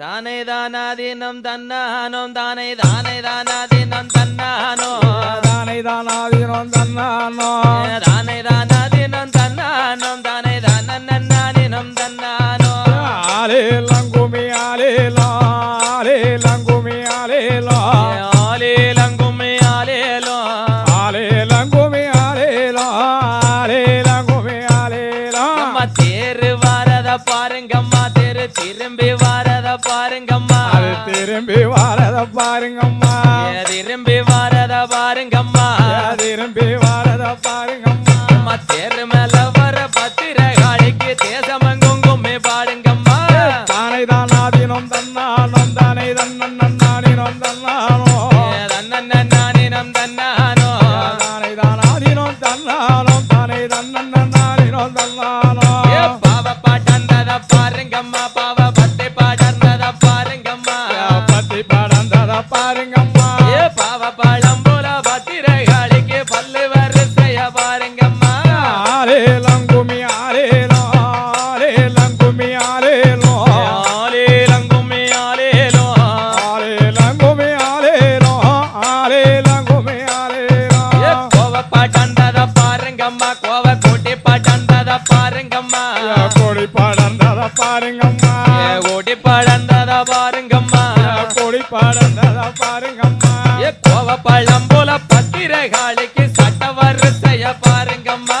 தானே தானாதீனம் தன்னானோம். தானே தானே தானாதீனம் தன்னானோ தானே தானாதீனம் தன்னானோ தானே தானாதீனம் தன்னானோம். தானே தானன்னாதீனம் தன்னானோ ஆலேலம் வாரத பாருங்கம்மா. கொடி படந்தத பாருங்கம்மா. ஏ கூட்டி பாடந்தத பாருங்கம்மா. கொடி படந்தத பாருங்கம்மா. ஏ கோவ பழம் போல பத்திரகாளிக்கு சட்ட வரிசைய பாருங்கம்மா.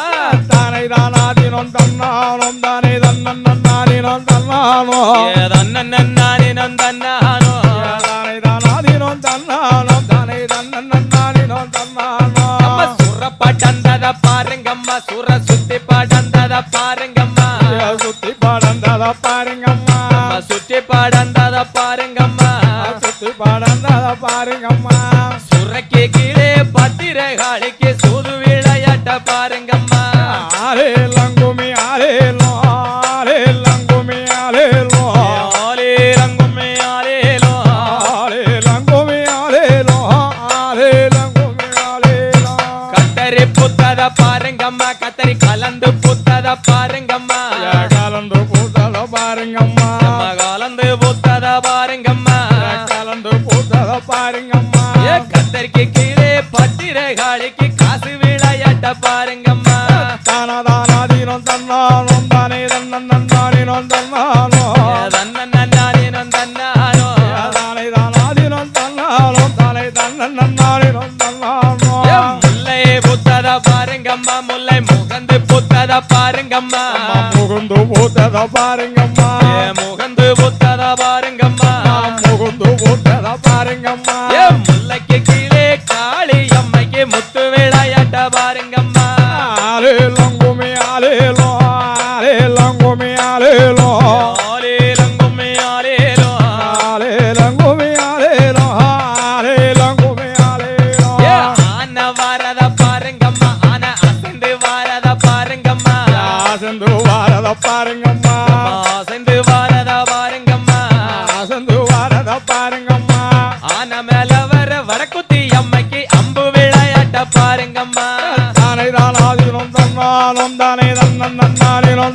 தானே தானாதினம் தன்னாலும் தானே தன்னன் நன்னானினம் தன்னானோ ஏ தன்னன்னானினம் தன்னானோ தானே தானாதினம் தன்னாலும் தானே தன்னன் நன்னானினம் தன்னானோ அம்மா சுர பாட்டந்தத பாருங்கம்மா சுர சுத்தி பாடந்தத பாருங்கம்மா. சுத்தி படந்தத பாருங்கம்மா. சுத்தி பாடந்தத பாருங்கம்மா. சுத்தி படந்தத பாருங்கம்மா. சுரக்கி கீழே பத்திரகாளிக்கு சூது விளையாட்ட பாருங்கம்மா கத்தரி கலந்து புத்தத பாருங்கம்மா. கலந்து பூத்தத பாருங்கம்மா. கலந்து புத்தத பாருங்கம்மா. கலந்து பூத்தத பாருங்கம்மா. கத்தரிக்கு கீழே பத்திரகாளிக்கு காசு விளையாட்ட பாருங்கம்மா. தானதானாதீனம் தன்னன் பாருங்கம்மா முல்லை முகந்து புத்தத பாருங்கம்மா. முகுந்து பூத்தத பாருங்கம்மா. முகந்து புத்தத பாருங்கம்மா. முகுந்து பூத்தத பாருங்கம்மா.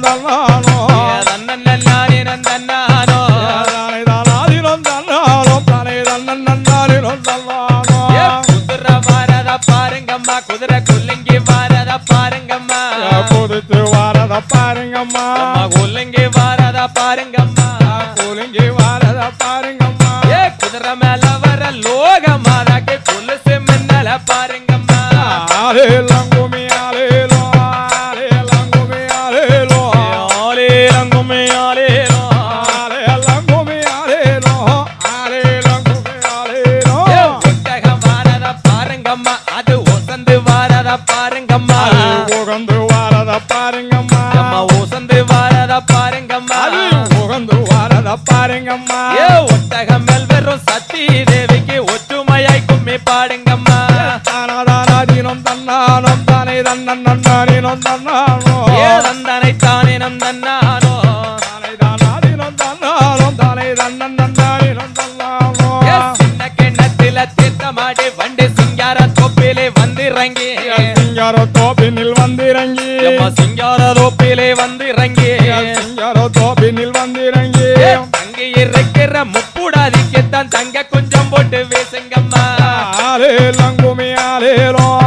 தன்னானோ தன்னன்னானினம் தன்னானோ தானே தானாதினம் தன்னாலும் தானே நன்னானினம் தன்னானோ குதிரை வாரத பாருங்கம்மா. குதிரை குல்லுங்கி வாரத பாருங்கம்மா. குதித்து வாரத பாருங்கம்மா. குல்லுங்கி வாரத பாருங்கம்மா. பாருங்கம்மா. அது ஒசந்து வாரத பாருங்கம்மா. உகந்து வாரத பாருங்கம்மா. அம்மா ஒசந்து வாரத பாருங்கம்மா. உகந்து வாரத பாருங்கம்மா. ஏ ஒட்டக மேல் வெறும் சக்தி தேவிக்கு ஒற்றுமையாய் கும்மி பாடுங்கம்மா. தானாதானாதீனம் தன்னானம் தானே தன்னன் நன்னானினம் தன்னானோ ஏ தந்தனை தானே நம் கிண்ணத்தில தீர்த்தமாடி வண்டி சிங்கார தொப்பிலே வந்திறங்கி. சிங்காரோ தோப்பினில் வந்திறங்கி. சிங்கார தொப்பிலே வந்திறங்கி. சிங்காரோ தோப்பினில் வந்திறங்கி. தங்கியே இருக்கிற முப்புடாதிக்குத்தான் தங்க கொஞ்சம் போட்டு வீசுங்கம்மா. ஆலே லங்குமி ஆலேலோ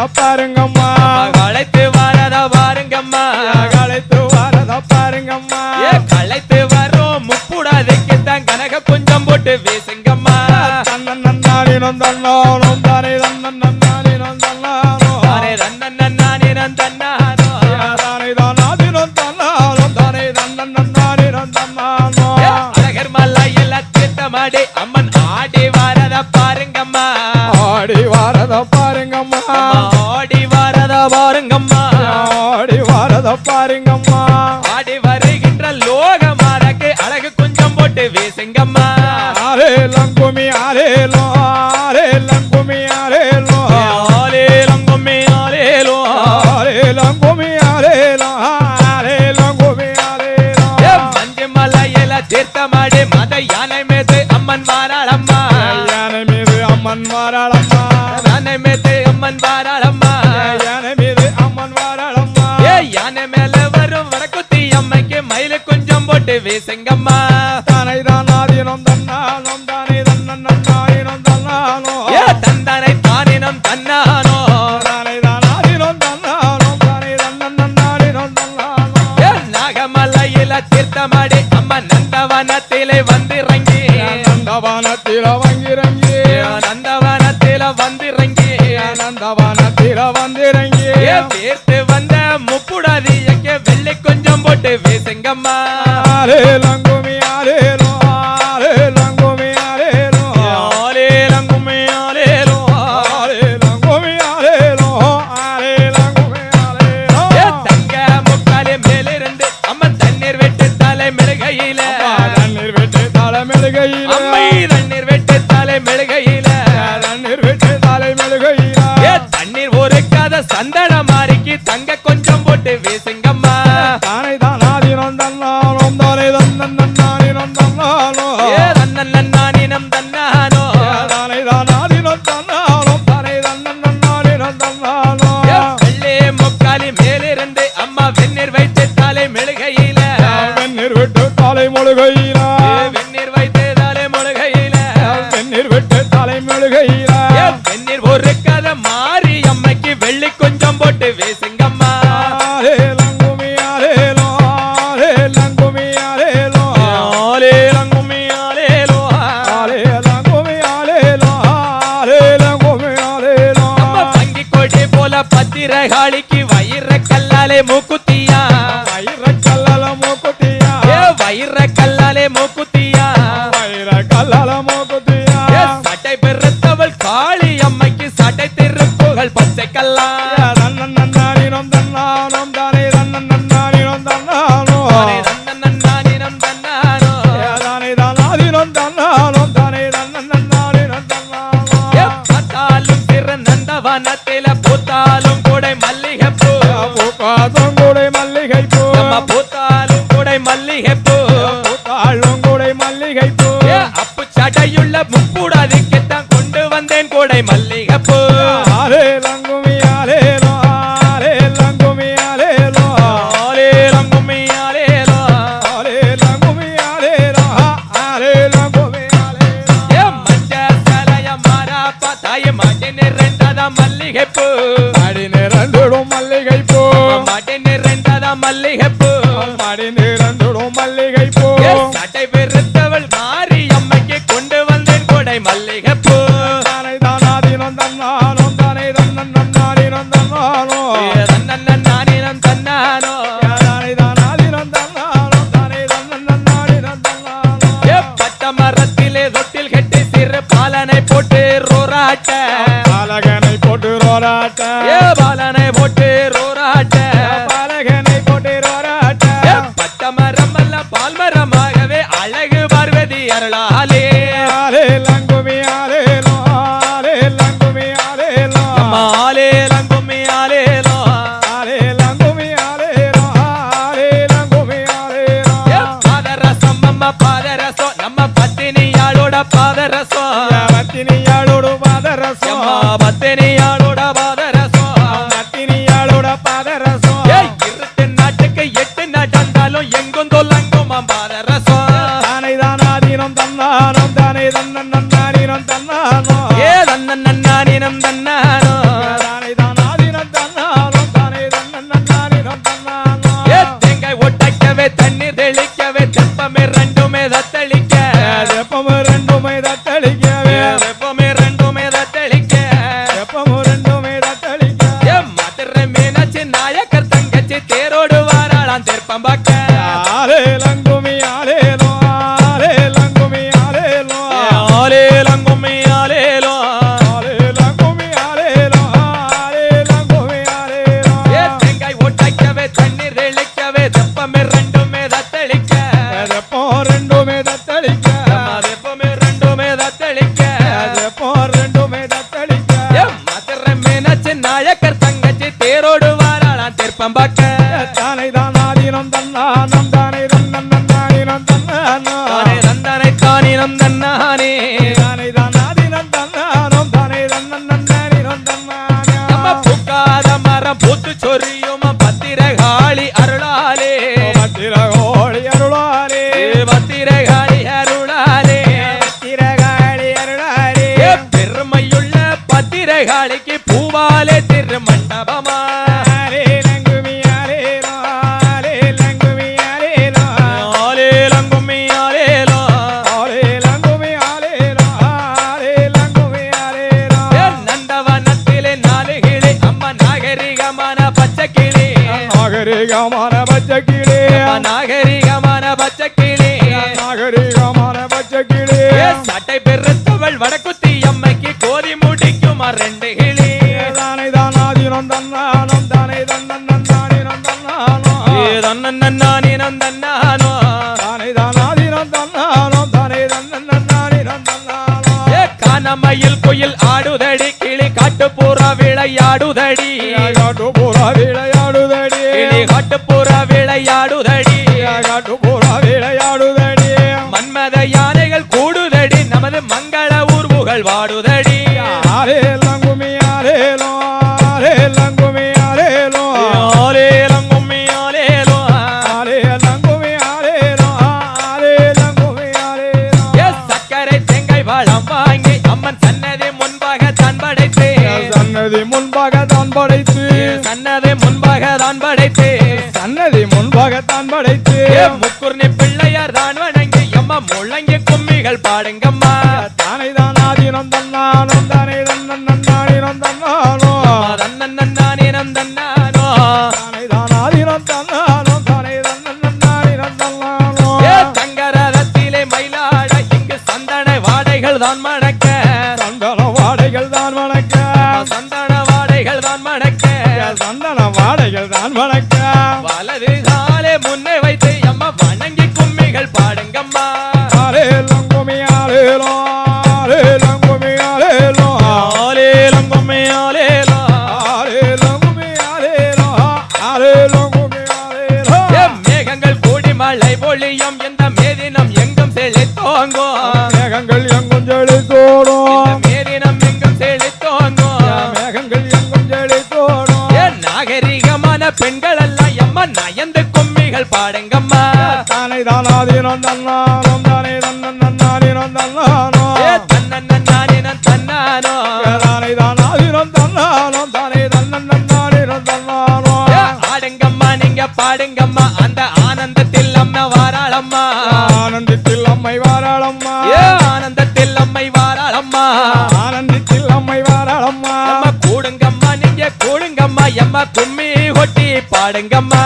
வாரத பாருங்கம்மா. களைத்து வாரத பாருங்கம்மா. அழைத்து வாரத பாருங்கம்மா. களைத்து வரும் முப்புடாதைக்கு தான் கனக கொஞ்சம் போட்டு வீசுங்கம்மா. தன்னன் நன்னாடினம் தன்னாலும் தானே தன்னன் நன்னாடினம் தன்னாலும் தானே தன்னன் நானினம் தன்னானோ தானே தானாதினம் தன்னாலும் தானே தன்னன் நன்னாடினம் ஏ, தன்னாலும் அழகர் மலையில தீர்த்தமாடி அம்மன் ஆடி வாரத பாருங்கம்மா. ஆடி வாரத லங்குமி ஆரேலோ ஆரே லங்குமி ஆரேலோ ஆலேலங்கும்மி ஆலேலோ ஆரே லங்குமி ஆரேலோ ஆரே லங்குமி ஆரேலோ ஏ, மஞ்சு மலையில தீர்த்தமாடி மத யானை மீது அம்மன் வாராளம்மா. யானை மீது அம்மன் வாராளம்மா. யானை மீது அம்மன் வாராளம்மா. யானை மீது அம்மன் வாராளம்மா. ஏ யானை மேல வரும் வடக்குத்தி அம்மைக்கு மயிலு கொஞ்சம் போட்டு வீசுங்கம்மா. தானை தானாதீனம் நந்தவனத்திலே வந்திறங்கி. நந்தவனத்தில வங்கிரங்கி நந்தவனத்தில வந்திறங்கி. நந்தவனத்தில ஏ தீர்த்து வந்த முப்புடாதியಕ್ಕೆ வெள்ளி கொஞ்சம் போட்டு வீசுங்கம்மா. லங்குமி சந்தன மாறிக்கு தங்க கொஞ்சம் போட்டு வீசுங்கம்மா. தானே தான் தானாதினம் தன்னாலும் தானே தன்னன் நன்னானினம் தன்னாலும் ஏ தன்னன் நன்னானினம் தன்னானோ. தான் தானாதினம் தன்னாலும் தானே தன்னன் நன்னானினம் ஏ வெள்ளே முக்காலி மேலிருந்து அம்மா வெந்நீர் வைத்து தாலை மெழுகையில. வெந்நீர் விட்டு தாலை முழுகையில வெந்நீர் வைத்து தாலை மெழுகையில வெந்நீர் விட்டு தாலை மெழுகையில. போல பத்திரகாளிக்கு வயிற கல்லாலே மூக்குத்தியா மல்லிகை பூ நம்ம பூத்தாலும் கூடை மல்லிகைப்பூ. பூத்தாளும் கூடை மல்லிகை பூ அப்பு சடையுள்ள முப்பூடாதிக்குத்தான் கொண்டு வந்தேன் கூடை மல்லிகைப்பூ. ஆரே மல்லிகைப்பூ. மடிந்திருந்துடும் மல்லிகைப்பூ. சட்டை பெருத்தவள் மாறி அம்மைக்கு கொண்டு வந்தேன் கொடை மல்லிகைப்பூ. தானே தானாதீனம் தன்னானோ தானே தன்னன் நன்னாதீனம் தன்னானோ தன்னன் நானினம் தன்னானோ தானே தானாதீனம் தன்னானோ தானே தன்னன் நன்னாதீனம் தன்னானோ பட்ட மரத்திலே தொட்டில் கட்டி சிறு போட்டு ரோராட்ட. பாலனை போட்டு ரோராட்ட. அருளாலே தெற்பம்பாக்க ஆலே லங்குமி ஆலேலோ ஆலே லங்குமி ஆலேலோ ஆலே லங்கும்மி ஆலேலோ ஆலே லங்குமி ஆலேலோ ஆலே லங்குமி ஆலேலோ ஏ தேங்காய் ஒட்டக்கவே தண்ணீர் தெளிக்கவே தெப்பமே ரெண்டுமே தத்தளிக்க. எப்போ ரெண்டுமே தத்தளிக்க. வெப்பமே ரெண்டுமே தத்தளிக்க. எப்போ ரெண்டுமே தத்தளிக்க. ஏ மதுரை மீனாட்சி நாயக்கர் தங்கச்சி தேரோடு வாராளாம் தெற்பம்பாக்க நந்தவனத்திலே நாலு கிளி அம்மா நாகரிகமான பச்சை கிளி நாகரிகமான பச்சைக்கிளே. நாகரிகமான பச்சை கிளி நாகரிகமான பச்சைக்கிளே. சட்டை பெருத்தவள் வடக்குத்தி குயில் ஆடுதடி கிளி காட்டுப்புறா விளையாடுதடி. காட்டு பூரா விளையாடுதடி. கிளி காட்டுப்புறா விளையாடுதடி. காட்டு பூரா விளையாடுதடி. மன்மத யானைகள் கூடுதடி நமது மங்கள ஊர்வுகள் வாடுதடி. சன்னதி முன்பாக தான் படைத்து. சன்னதி முன்பாக தான் படைத்து. சன்னதி முன்பாக தான் படைத்து. ஏ முக்குர்னி பிள்ளையார் தான் வணங்கி அம்மா முழங்கி கும்மிகள் பாடுங்கம்மா. தானை தான் ஆதீனம் தன்னானும் வாடைகள் தான் வணக்க வலது காலே முன்னே வைத்து அம்மா வணங்கி கும்மிகள் பாடுங்கம்மா. ஆரே லங்குமி ஆரேலோ ஆரே லங்குமி ஆரேலோ ஆலேலம் கும்மி ஆலேலோ ஆரே லங்குமி ஆரேலோ ஆரே லங்குமி ஆரேலோ ஏ மேகங்கள் கூடி மழை பொழியும் இந்த மேதினம் எங்கும் செழித்தோங்கும் மேகங்கள் எங்கும் செழித்தோடும் தானை தானாதீனம் தன்னானும் தானே தன்னன் நன்னாதீனம் தன்னானோ ஏ தன்னன் நானினம் தன்னானோ தானை தானாதீனம் தன்னானும் தானே தன்னன் நன்னாதீனம் தன்னானோ ஏ ஆடுங்கம்மா நீங்க பாடுங்கம்மா அந்த ஆனந்தத்தில் அம்மா வாராளம்மா. ஆனந்தத்தில் அம்மை வாராளம்மா. ஏ ஆனந்தத்தில் அம்மை வாராளம்மா. ஆனந்தத்தில் அம்மை வாராளம்மா. அம்மா கூடுங்கம்மா நீங்க கூடுங்கம்மா எம்மா கும்மி கொட்டி பாடுங்கம்மா.